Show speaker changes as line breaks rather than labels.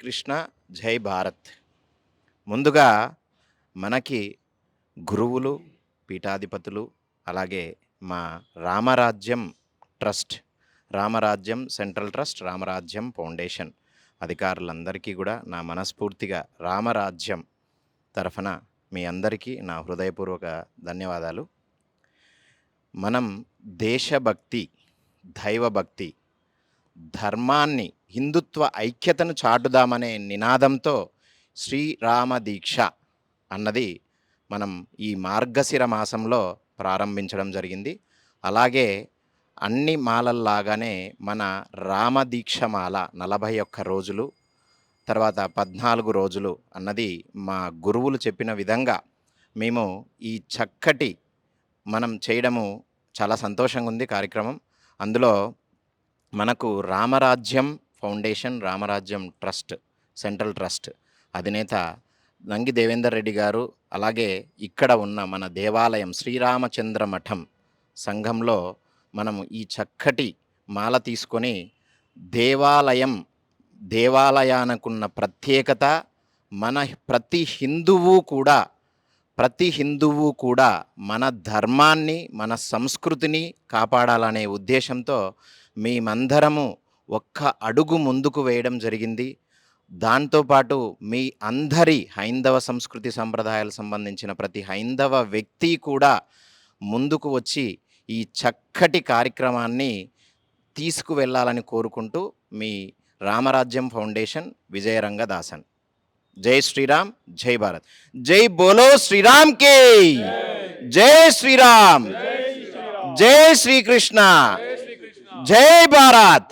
శ్రీకృష్ణ జై భారత్. ముందుగా మనకి గురువులు పీఠాధిపతులు అలాగే మా రామరాజ్యం ట్రస్ట్ రామరాజ్యం సెంట్రల్ ట్రస్ట్ రామరాజ్యం ఫౌండేషన్ అధికారులందరికీ కూడా నా మనస్ఫూర్తిగా రామరాజ్యం తరఫున మీ అందరికీ నా హృదయపూర్వక ధన్యవాదాలు. మనం దేశభక్తి దైవభక్తి ధర్మాన్ని హిందుత్వ ఐక్యతను చాటుదామనే నినాదంతో శ్రీరామ దీక్ష అన్నది మనం ఈ మార్గశిర మాసంలో ప్రారంభించడం జరిగింది. అలాగే అన్ని మాలల్లాగానే మన రామదీక్ష మాల నలభై ఒక్క రోజులు తర్వాత పద్నాలుగు రోజులు అన్నది మా గురువులు చెప్పిన విధంగా మేము ఈ చక్కటి మనం చేయడము చాలా సంతోషంగా ఉంది కార్యక్రమం. అందులో మనకు రామరాజ్యం ఫౌండేషన్ రామరాజ్యం ట్రస్ట్ సెంట్రల్ ట్రస్ట్ అధినేత నంగి దేవేందర్ రెడ్డి గారు అలాగే ఇక్కడ ఉన్న మన దేవాలయం శ్రీరామచంద్ర మఠం సంఘంలో మనము ఈ చక్కటి మాల తీసుకొని దేవాలయం దేవాలయానకున్న ప్రత్యేకత మన ప్రతి హిందువు కూడా ప్రతి హిందువు కూడా మన ధర్మాన్ని మన సంస్కృతిని కాపాడాలనే ఉద్దేశంతో మేమందరము ఒక్క అడుగు ముందుకు వేయడం జరిగింది. దాంతోపాటు మీ అందరి హైందవ సంస్కృతి సంప్రదాయాలకు సంబంధించిన ప్రతి హైందవ వ్యక్తి కూడా ముందుకు వచ్చి ఈ చక్కటి కార్యక్రమాన్ని తీసుకువెళ్ళాలని కోరుకుంటూ మీ రామరాజ్యం ఫౌండేషన్ విజయరంగ దాసన్ జై శ్రీరామ్ జై భారత్. జై బోలో శ్రీరామ్ కే! జై శ్రీరామ్! జై శ్రీకృష్ణ! జై భారత్!